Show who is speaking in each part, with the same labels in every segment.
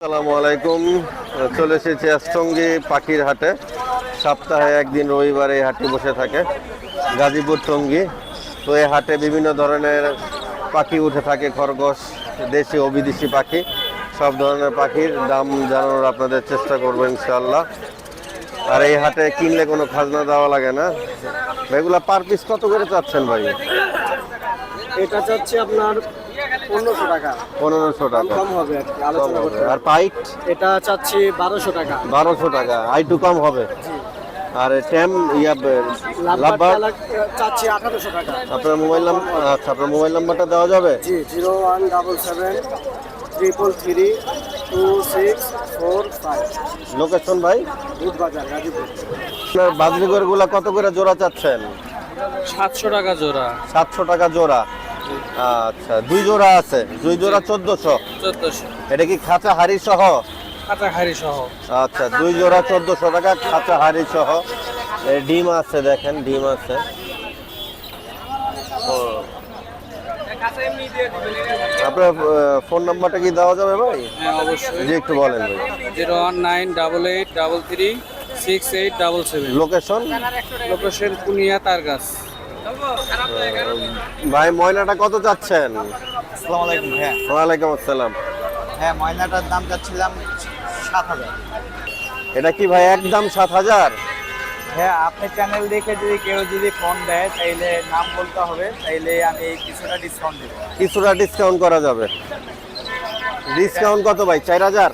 Speaker 1: আসসালামু আলাইকুম। চলে এসেছি অষ্টঙ্গি পাখির হাটে। সপ্তাহে একদিন রবিবার এই হাটটি বসে থাকে গাজীপুর টঙ্গী তো এই হাটে বিভিন্ন ধরনের পাখি উঠে থাকে, খরগোশ, দেশি ও বিদেশি পাখি। সব ধরনের পাখির দাম জানানোর আপনাদের চেষ্টা করব ইনশাল্লাহ আর এই হাটে কিনলে কোনো খাজনা দেওয়া লাগে না। এগুলা পার পিস কত করে চাচ্ছেন ভাই?
Speaker 2: এটা চাচ্ছি আপনার পনেরোশো টাকা।
Speaker 1: পনেরোশো টাকা।
Speaker 2: কম হবে আর কি, আলোচনা করতে
Speaker 1: আর পাইট?
Speaker 2: এটা চাচ্ছি বারোশো টাকা।
Speaker 1: বারোশো টাকা। আইটু কম হবে? আর ট্যাম ইয়া
Speaker 2: লাভবার
Speaker 1: লাভবার
Speaker 2: চাচ্ছি আঠারোশো টাকা।
Speaker 1: আপনার মোবাইল নাম্বার আচ্ছা আপনার মোবাইল নাম্বারটা দেওয়া যাবে?
Speaker 2: জি zero one double seven triple three two six four five.
Speaker 1: Location ভাই?
Speaker 2: দুধ বাজার গাজীপুর।
Speaker 1: আপনার বাজরিগরগুলা কত করে জোড়া চাচ্ছেন?
Speaker 3: সাতশো টাকা জোড়া।
Speaker 1: সাতশো টাকা জোড়া। আচ্ছা দুই জোড়া আছে। দুই জোড়া চোদ্দশো।
Speaker 3: চোদ্দশো।
Speaker 1: এটা কি খাঁচা হাড়ি সহ?
Speaker 3: কাটাখারি সহ।
Speaker 1: আচ্ছা দুই জোড়া চোদ্দশো টাকা খাঁচা হাড়ি সহ ডিম আছে দেখেন ডিম আছে। আপনার ফোন নাম্বারটা কি দেওয়া যাবে ভাই?
Speaker 3: হ্যাঁ অবশ্যই।
Speaker 1: জি একটু বলেন ভাই।
Speaker 3: Zero one nine double eight double three six eight double seven.
Speaker 1: Location
Speaker 3: location Punia তার গাছ।
Speaker 1: ভাই ময়নাটা কত চাচ্ছেন?
Speaker 2: আসসালামু আলাইকুম হ্যাঁ
Speaker 1: ওয়ালাইকুম আসসালাম।
Speaker 2: হ্যাঁ ময়নাটার দাম চাচ্ছিলাম সাত হাজার।
Speaker 1: এটা কি ভাই একদম সাত হাজার?
Speaker 2: হ্যাঁ আপনি চ্যানেল দেখে যদি কেউ যদি ফোন দেয় তাইলে নাম বলতে হবে তাইলে আমি কিছুটা ডিসকাউন্ট দেবো।
Speaker 1: কিছুটা ডিসকাউন্ট করা যাবে। ডিসকাউন্ট কত ভাই চার হাজার?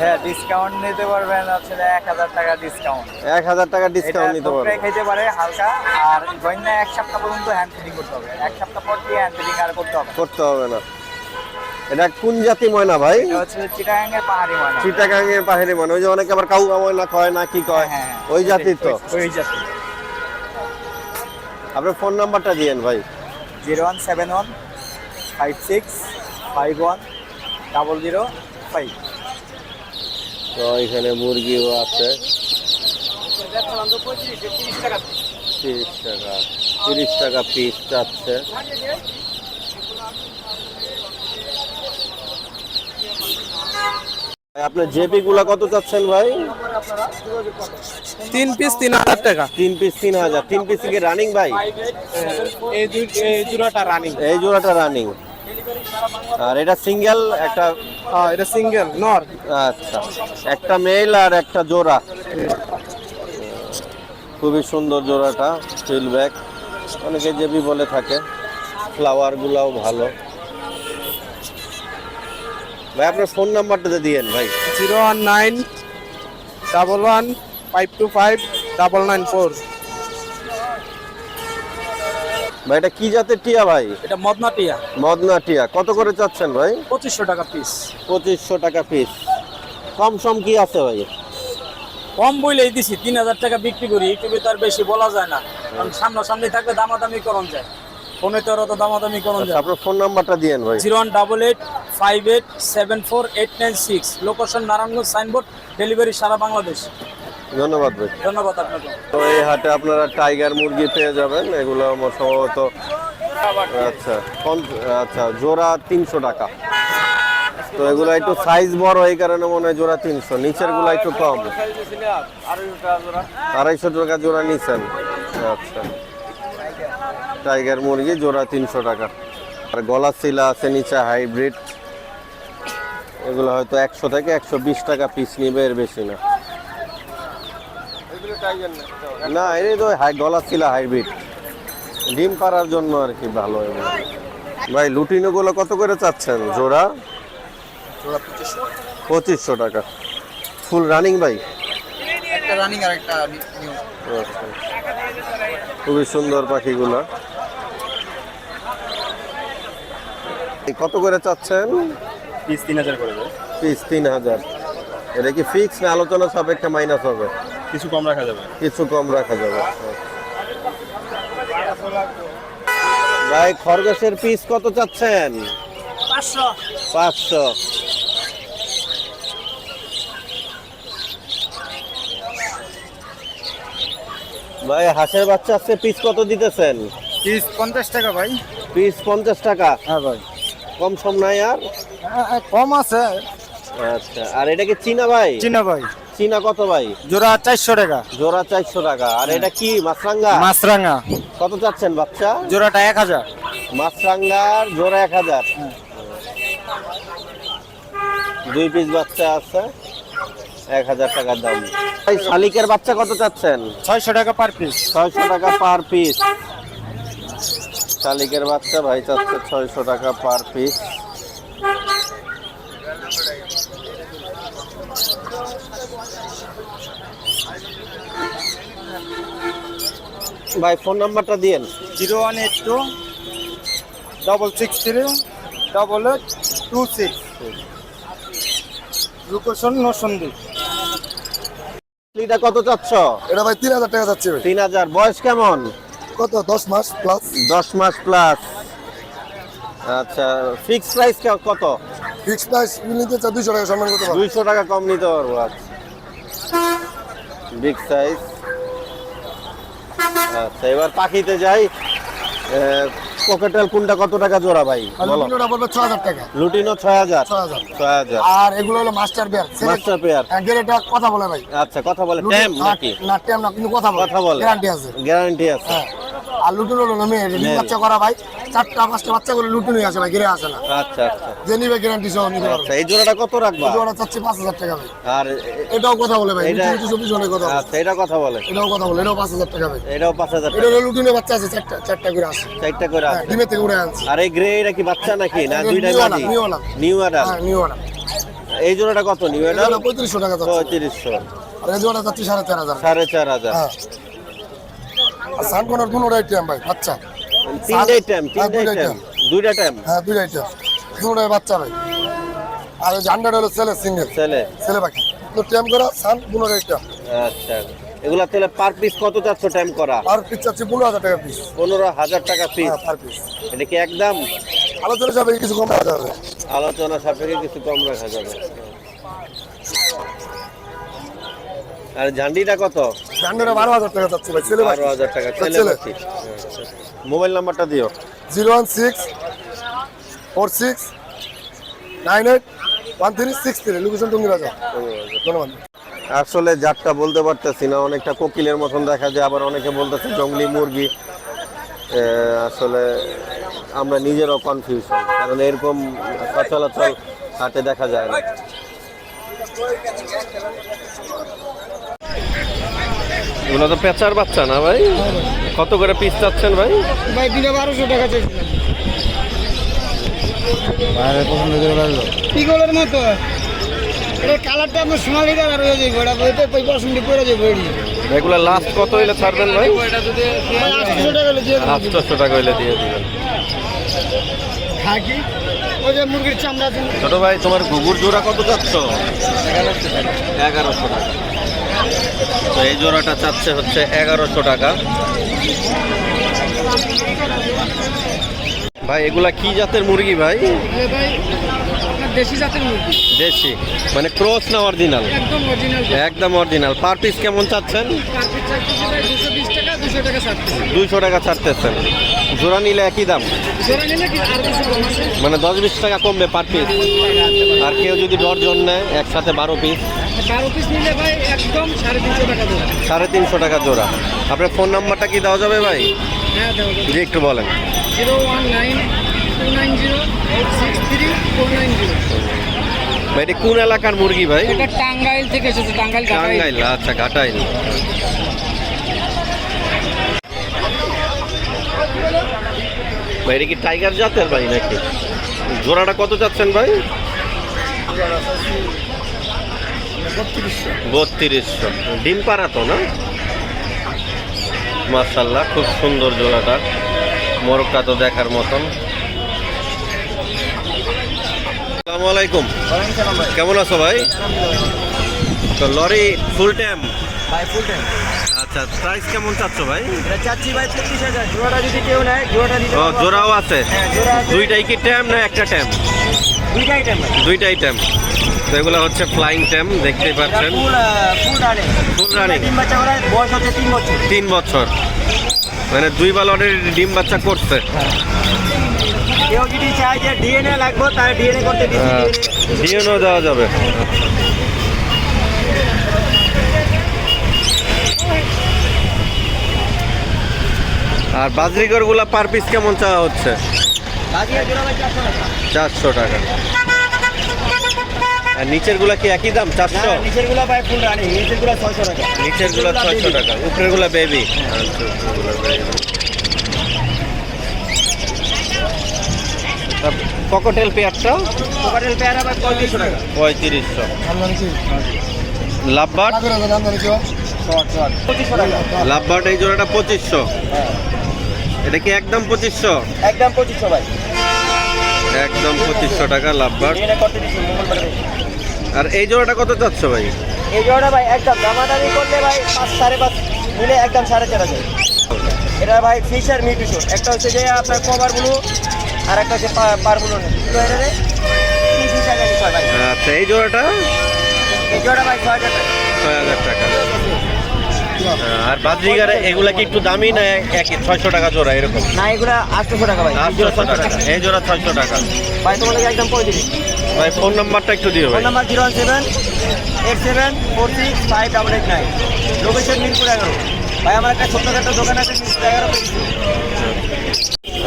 Speaker 2: হ্যাঁ ডিসকাউন্ট নিতে পারবেন হচ্ছে এক হাজার টাকা ডিসকাউন্ট
Speaker 1: এক হাজার টাকা ডিসকাউন্ট নিতে পারব
Speaker 2: খেতে পারে হালকা আর বন্যা এক সপ্তাহ পর্যন্ত হ্যান্ড ফিটিং করতে হবে। এক সপ্তাহ পর দিয়ে হ্যান্ড ফিটিং আর করতে হবে
Speaker 1: করতে হবে না। এটা কোন জাতি ময়না ভাই?
Speaker 2: হচ্ছে চিটাগাঙ্গের পাহাড়ি ময়না।
Speaker 1: চিটাগাঙের পাহাড়ি ময়না। ওই যে অনেকে আবার কাউয়া ময়না কয় না কি কয়
Speaker 2: হ্যাঁ
Speaker 1: ওই জাতির তো।
Speaker 2: ওই জাতি।
Speaker 1: আপনার ফোন নাম্বারটা দিয়েন ভাই।
Speaker 2: Zero one seven one five six five one double zero five.
Speaker 1: তো এখানে মুরগিও আছে। তিরিশ টাকা তিরিশ টাকা পিস চাচ্ছে আপনার জেপি গুলা কত চাচ্ছেন ভাই?
Speaker 3: তিন পিস তিন হাজার টাকা।
Speaker 1: তিন পিস তিন হাজার। তিন পিস কি রানিং ভাই?
Speaker 3: এই জোড়াটা রানিং
Speaker 1: এই জোড়াটা রানিং আর এটা সিঙ্গেল একটা
Speaker 3: এটা সিঙ্গেল নর?
Speaker 1: আচ্ছা একটা মেল আর একটা জোড়া। খুবই সুন্দর জোড়াটা ফিল ব্যাক অনেকে জেবি বলে থাকে ফ্লাওয়ার গুলাও ভালো। ভাই আপনার ফোন নাম্বারটা দিয়েন ভাই।
Speaker 3: Zero one nine double one five two five double nine four.
Speaker 1: ভাই এটা কি জাতের টিয়া ভাই?
Speaker 3: এটা মদনাটিয়া
Speaker 1: মদনা টিয়া। কত করে চাচ্ছেন ভাই?
Speaker 3: পঁচিশশো টাকা পিস
Speaker 1: পঁচিশশো টাকা পিস কম সম কি আছে ভাই?
Speaker 3: কম বইলেই দিছি তিন হাজার টাকা বিক্রি করি ইউটিউবে তো আর বেশি বলা যায় না। কারণ সামনাসামনি থাকলে দামাদামি করন যায়। ফোনে তো অত দামাদামি করন
Speaker 1: আচ্ছা,
Speaker 3: যায়
Speaker 1: আপনার ফোন নাম্বারটা দিয়েন ভাই।
Speaker 3: Zero one double eight five eight seven four eight nine six. Location Narayanganj signboard delivery সারা বাংলাদেশ।
Speaker 1: ধন্যবাদ ভাই।
Speaker 3: ধন্যবাদ আপনাকে।
Speaker 1: তো এই হাটে আপনারা টাইগার মুরগি পেয়ে যাবেন এগুলো আমার সম্ভবত আচ্ছা আচ্ছা জোড়া তিনশো টাকা। তো এগুলো একটু সাইজ বড় এই কারণে মনে হয় জোড়া তিনশো নিচেরগুলো একটু কম। আড়াইশো টাকা জোড়া নিচ্ছেন আচ্ছা। টাইগার মুরগি জোড়া তিনশো টাকা। আর গলা শিলা আছে নিচে হাইব্রিড এগুলো হয়তো একশো থেকে একশো বিশ টাকা পিস নিবে এর বেশি না। না এই তো হাই গলা ছিল হাইব্রিড ডিম পাড়ার জন্য আর কি ভালো ভাই লুটিনোগুলো কত করে চাচ্ছেন? জোড়া? পঁচিশশো। টাকা। ফুল রানিং ভাই?
Speaker 2: একটা রানিং আর একটা নিউ।
Speaker 1: আচ্ছা। খুবই সুন্দর পাখিগুলো। এই কত করে চাচ্ছেন?
Speaker 2: পিস তিন হাজার করে
Speaker 1: পিস তিন হাজার। এটা কি ফিক্স না আলোচনা সাপেক্ষে মাইনাস হবে?
Speaker 2: কিছু কম রাখা যাবে?
Speaker 1: কিছু কম রাখা যাবে ভাই খরগোশের পিস কত চাচ্ছেন?
Speaker 2: পাঁচশো।
Speaker 1: পাঁচশো। ভাই হাঁসের বাচ্চা আজকে পিস কত দিতেছেন?
Speaker 2: পিস পঞ্চাশ টাকা ভাই।
Speaker 1: পিস পঞ্চাশ টাকা?
Speaker 2: হ্যাঁ ভাই।
Speaker 1: কম সম নাই আর?
Speaker 2: কম আছে।
Speaker 1: আচ্ছা আর এটা কি চীনা ভাই?
Speaker 4: চিনা ভাই।
Speaker 1: চীনা কত ভাই?
Speaker 4: জোড়া চারশো টাকা।
Speaker 1: জোড়া চারশো টাকা। আর এটা কি মাছরাঙ্গা?
Speaker 4: মাছরাঙা
Speaker 1: কত চাচ্ছেন বাচ্চা?
Speaker 4: জোড়াটা এক হাজার।
Speaker 1: মাছরাঙ্গার জোড়া এক হাজার। দুই পিস বাচ্চা আছে এক হাজার টাকার দাম। ভাই শালিকের বাচ্চা কত চাচ্ছেন?
Speaker 4: ছয়শো টাকা পার পিস
Speaker 1: ছয়শো টাকা পার পিস শালিকের বাচ্চা ভাই চাচ্ছে ছয়শো টাকা পার পিস ভাই ফোন নাম্বারটা দিয়েন।
Speaker 4: Zero one eight two double six three double eight two six. Location নসন্দি।
Speaker 1: এটা কত চাচ্ছ?
Speaker 5: এটা ভাই তিন হাজার টাকা যাচ্ছে ভাই।
Speaker 1: তিন হাজার। বয়স কেমন?
Speaker 5: কত? দশ মাস প্লাস
Speaker 1: দশ মাস প্লাস আচ্ছা ফিক্স প্রাইস কত?
Speaker 5: ফিক্স প্রাইস নিতে চাই দুইশো টাকা সম্মান করতে পারব
Speaker 1: দুইশো টাকা কম নিতে পারব আচ্ছা। বিগ সাইজ আচ্ছা এবার পাখিতে যাই। পকেটাল কোনটা কত টাকা জোড়া ভাই?
Speaker 5: লুটিনোটা পড়বে হাজার টাকা।
Speaker 1: লুটিনো ছয় হাজার।
Speaker 5: ছয় হাজার।
Speaker 1: ছয় হাজার।
Speaker 5: আর এগুলো হলো মাস্টার পেয়ার
Speaker 1: মাস্টার পেয়ার
Speaker 5: গ্যারেটা কথা বলে ভাই।
Speaker 1: আচ্ছা কথা বলে। টাইম নাকি?
Speaker 5: না টাইম না কিন্তু কথা বলে।
Speaker 1: কথা বলে।
Speaker 5: গ্যারান্টি আছে।
Speaker 1: গ্যারান্টি আছে।
Speaker 5: হ্যাঁ। আর লুটুনও
Speaker 1: হ্যাঁ।
Speaker 5: বাচ্চা করা ভাই চারটা পাঁচটা বাচ্চা করে আছে আসে না।
Speaker 1: আচ্ছা, আচ্ছা।
Speaker 5: যে নিবে গ্যারান্টি সহ নিতে পারবে।
Speaker 1: আচ্ছা, এই জোড়াটা কত
Speaker 5: জোড়া চাচ্ছি পাঁচ হাজার টাকা ভাই।
Speaker 1: আর
Speaker 5: এটাও কথা বলে ভাই কিছু পিছনে কথা
Speaker 1: এটা কথা বলে।
Speaker 5: এটাও কথা বলে এটাও পাঁচ হাজার টাকা ভাই।
Speaker 1: এটাও পাঁচ হাজার
Speaker 5: লুটুনে বাচ্চা আছে চারটা চারটা করে
Speaker 1: চারটা করে
Speaker 5: হ্যাঁ,
Speaker 1: আছে।
Speaker 5: ডিমে থেকে উড়ে আনছে।
Speaker 1: আর এই গ্রে এটা কি বাচ্চা নাকি? না
Speaker 5: দুইটা নিউ আলাদা
Speaker 1: নিউ আলাদা
Speaker 5: হ্যাঁ নিউ আলাদা
Speaker 1: এই জোড়াটা কত নিউ
Speaker 5: এটা 3500 টাকা
Speaker 1: 3500
Speaker 5: আর এই
Speaker 1: জোড়াটা চাচ্ছি 4500
Speaker 5: 4500 আর সানকোনার দুটো আইটেম ভাই বাচ্চা।
Speaker 1: তিনটাই টাইম তিনটাই টাইম দুইটা টাইম
Speaker 5: হ্যাঁ দুটোই বাচ্চা ভাই। আর জান্ডার হলো ছেলে সিঙ্গেল
Speaker 1: ছেলে।
Speaker 5: ছেলে পাখি তো টেম করা সান
Speaker 1: আচ্ছা। এগুলা তাহলে পার পিস কত চাচ্ছ টাইম করা?
Speaker 5: আর পিস চাচ্ছে পনেরো হাজার টাকা পিস
Speaker 1: পনেরো হাজার টাকা পিস
Speaker 5: পার পিস
Speaker 1: এটা কি একদম?
Speaker 5: আলোচনা যাবে কিছু কম রাখা যাবে।
Speaker 1: আলোচনা সাপেক্ষে কিছু কম রাখা যাবে। আর ঝান্ডিটা কত?
Speaker 5: জান্ডারে বারো হাজার টাকা যাচ্ছে ভাই ছেলে
Speaker 1: বারো হাজার টাকা ছেলে মোবাইল নাম্বারটা দিও।
Speaker 5: Zero one six four six nine eight one three six three. Location Tongi রাজা ধন্যবাদ।
Speaker 1: আসলে জাতটা বলতে পারতেছি না অনেকটা কোকিলের মতন দেখা যায় আবার অনেকে বলতেছে জঙ্গলি মুরগি। আসলে আমরা নিজেরও কনফিউশন কারণ এরকম সচলাচল হাটে দেখা যায় না। এগুলো তো পেঁচার বাচ্চা না ভাই? কত করে পিস চাচ্ছেন ভাই?
Speaker 5: ভাই দিনে বারোশো টাকা চাইছিলাম ইগলের মতো। এটা কালারটা আপনার সোনালি কালার হয়ে যাবে ওটা ওই যাবে
Speaker 1: এগুলো লাস্ট কত হইলে ছাড়বেন ভাই?
Speaker 5: আটশো টাকা হলে দিয়ে দেবো।
Speaker 1: টাকা হইলে দিয়ে দিবেন।
Speaker 5: থাকি ওই যে মুরগির চামড়া
Speaker 1: ছোট ভাই তোমার ঘুঘুর জোড়া কত চাচ্ছ? এগারোশো টাকা। তো এই জোড়াটা চাচ্ছে হচ্ছে এগারোশো টাকা। ভাই এগুলা কি জাতের মুরগি ভাই?
Speaker 5: দেশি জাতের মুরগি।
Speaker 1: দেশি। মানে ক্রস না অরিজিনাল?
Speaker 5: একদম অরিজিনাল
Speaker 1: একদম অরিজিনাল। পার পিস কেমন চাচ্ছেন? দুইশো টাকা ছাড়তেছেন জোড়া নিলে একই দাম? মানে দশ বিশ টাকা কমবে পার পিস। আর কেউ যদি ডরজন নেয় একসাথে বারো পিস?
Speaker 5: সাড়ে তিনশো টাকা
Speaker 1: জোড়া। আপনার ফোন নাম্বারটা কি দেওয়া যাবে ভাই?
Speaker 5: হ্যাঁ
Speaker 1: জি একটু বলেন।
Speaker 5: জিরো ওয়ান নাইন
Speaker 1: এটা কোন এলাকার মুরগি ভাই?
Speaker 5: এটা টাঙ্গাইল থেকে এসেছে টাঙ্গাইল
Speaker 1: টাঙ্গাইল আচ্ছা ঘাটাইল। ভাই এটা কি টাইগার জাতের ভাই নাকি? জোড়াটা কত যাচ্ছেন ভাই? বত্রিশশো। ডিম পাড়া তো না? মার্শাল্লাহ খুব সুন্দর জোড়াটা। মোরগটা তো দেখার মতন। আসসালামু আলাইকুম। কেমন আছো ভাই? তো লরি ফুল টাইম
Speaker 4: ভাই ফুল টাইম
Speaker 1: আচ্ছা প্রাইস কেমন চাচ্ছ ভাই?
Speaker 4: চাচ্ছি ভাই পঁচিশ হাজার। জোড়াটা যদি কেউ নেয় জোড়াটা
Speaker 1: ও জোড়াও আছে।
Speaker 4: হ্যাঁ আছে।
Speaker 1: দুইটাই কি ট্যাম না একটা ট্যাম
Speaker 4: দুইটাই ভাই।
Speaker 1: দুইটাই ট্যাম তো এগুলো হচ্ছে ফ্লাইং ট্যাম দেখতেই পাচ্ছেন।
Speaker 4: ফুল রানে তিন বছর।
Speaker 1: তিন বছর। মানে দুই বার অলরেডি ডিম বাচ্চা করছে।
Speaker 4: কেউ যদি চায় যে ডিএনএ লাগবে তাহলে ডিএনএ করতে
Speaker 1: হ্যাঁ। দেওয়া যাবে। আর বাজরিকরগুলা পার পিস কেমন চাওয়া হচ্ছে? চারশো টাকা। আর নিচেরগুলা কি একই দাম? চারশো?
Speaker 4: নিচেরগুলা ভাই ফুল রানি নিচেরগুলা ছয়শো টাকা।
Speaker 1: নিচেরগুলা ছয়শো টাকা উপরেরগুলা বেবি ককটেল পেয়ারটা
Speaker 4: কোকাটেল পেয়ারা ভাই পঁয়ত্রিশশো টাকা।
Speaker 1: পঁয়ত্রিশশো। লাভবার্ড এই জোড়াটা পঁচিশশো। এটা কি একদম পঁচিশশো?
Speaker 4: একদম পঁচিশশো ভাই।
Speaker 1: একদম পঁচিশশো টাকা
Speaker 4: মঙ্গলবারে
Speaker 1: আর এই জোড়াটা কত চাচ্ছ ভাই?
Speaker 4: এই জোড়া ভাই একদম দামাদামি করলে ভাই পাঁচ সাড়ে পাঁচ মিলে একদম সাড়ে চার হাজার। এটা ভাই ফিশার মিউটিশন একটা হচ্ছে যে আপনার কভার ব্লু আর একটা হচ্ছে
Speaker 1: আচ্ছা এই জোড়াটা?
Speaker 4: এই জোড়া ভাই ছয় হাজার
Speaker 1: ছয় হাজার টাকা। আর বাদ্রিগারে এগুলা কি একটু দামি না একই? ছয়শো টাকা জোড়া এরকম?
Speaker 4: না এগুলা আটশোশো টাকা ভাই।
Speaker 1: আটশো টাকা। এই জোড়া ছয়শো টাকা।
Speaker 4: ভাই তোমাদের একদম পঁয়ত্রিশ
Speaker 1: ভাই ফোন নাম্বারটা একটু দিও ভাই।
Speaker 4: Phone number zero seven eight seven four six five double eight nine. Location Mirpur এগারো। ভাই আমার একটা ছোট্টখাটো দোকান আছে মিরপুর এগারো।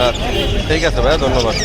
Speaker 1: আচ্ছা ঠিক আছে ভাই ধন্যবাদ।